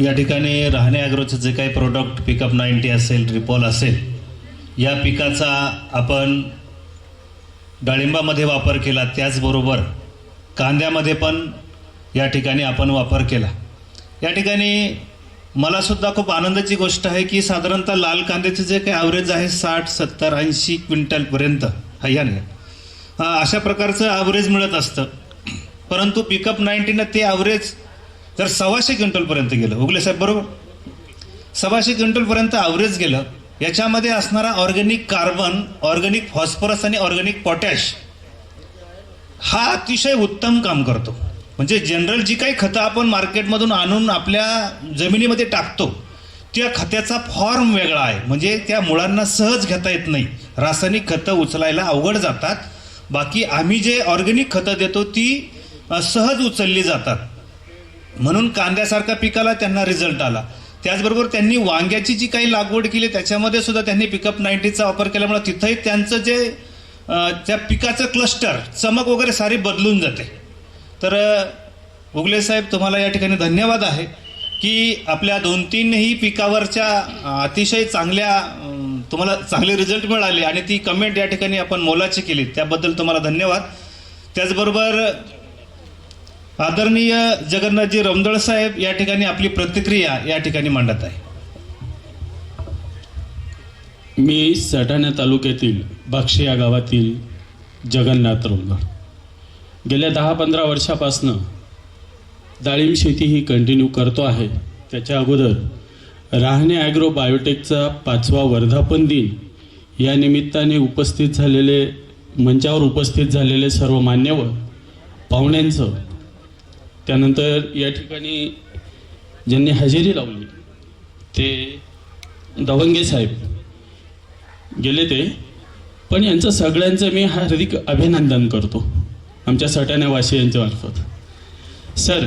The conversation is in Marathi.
या ठिकाणी राहणे ॲग्रोचं जे काही प्रोडक्ट पिकअप नाईन्टी असेल ट्रिपॉल असेल या पिकाचा आपण डाळिंबामध्ये वापर केला त्याचबरोबर कांद्यामध्ये पण या ठिकाणी आपण वापर केला. या ठिकाणी मलासुद्धा खूप आनंदाची गोष्ट आहे की साधारणतः लाल कांद्याचे जे काही ॲव्हरेज आहे साठ सत्तर ऐंशी क्विंटलपर्यंत हयाने अशा प्रकारचं ॲव्हरेज मिळत असतं. परंतु पिकअप नाईन्टीनं ते ॲव्हरेज तर सव्वाशे क्विंटलपर्यंत गेलं. उगले साहेब बरोबर? सव्वाशे क्विंटलपर्यंत ॲव्हरेज गेलं. याच्यामध्ये असणारा ऑर्गॅनिक कार्बन ऑर्गॅनिक फॉस्फरस आणि ऑर्गॅनिक पोटॅश हा अतिशय उत्तम काम करतो. म्हणजे जनरल जी काही खतं आपण मार्केटमधून आणून आपल्या जमिनीमध्ये टाकतो त्या खताचा फॉर्म वेगळा आहे. म्हणजे त्या मुळांना सहज घेता येत नाही. रासायनिक खतं उचलायला अवघड जातात. बाकी आम्ही जे ऑर्गॅनिक खतं देतो ती सहज उचलली जातात. म्हणून कांद्यासारख्या पिकाला त्यांना रिझल्ट आला. त्याचबरोबर त्यांनी वांग्याची जी काही लागवड केली त्याच्यामध्ये सुद्धा त्यांनी पिकअप नाईन्टीचा वापर केल्यामुळे तिथंही त्यांचं जे त्या पिकाचं क्लस्टर चमक वगैरे सारी बदलून जाते. तर उगले साहेब तुम्हाला या ठिकाणी धन्यवाद आहे की आपल्या दोन तीनही पिकावरच्या अतिशय चांगल्या तुम्हाला चांगले रिझल्ट मिळाले आणि ती कमेंट या ठिकाणी आपण मोलाची केली. त्याबद्दल तुम्हाला धन्यवाद. त्याचबरोबर आदरणीय जगन्नाथजी रमदळ साहेब या ठिकाणी आपली प्रतिक्रिया या ठिकाणी मांडत आहे. मी सटाणा तालुक्यातील बाक्षी या गावातील जगन्नाथ रमदळ. गेल्या दहा पंधरा वर्षापासनं डाळिंब शेती ही कंटिन्यू करतो आहे. त्याच्या अगोदर राहणे ॲग्रो बायोटेकचा पाचवा वर्धापन दिन या निमित्ताने उपस्थित झालेले मंचावर उपस्थित झालेले सर्व मान्यवर पाहुण्यांचं त्यानंतर या ठिकाणी ज्यांनी हजेरी लावली ते दवंगे साहेब गेले ते. पण यांचं सगळ्यांचं मी हार्दिक अभिनंदन करतो आमच्या सटाण्यावासी यांच्या मार्फत. सर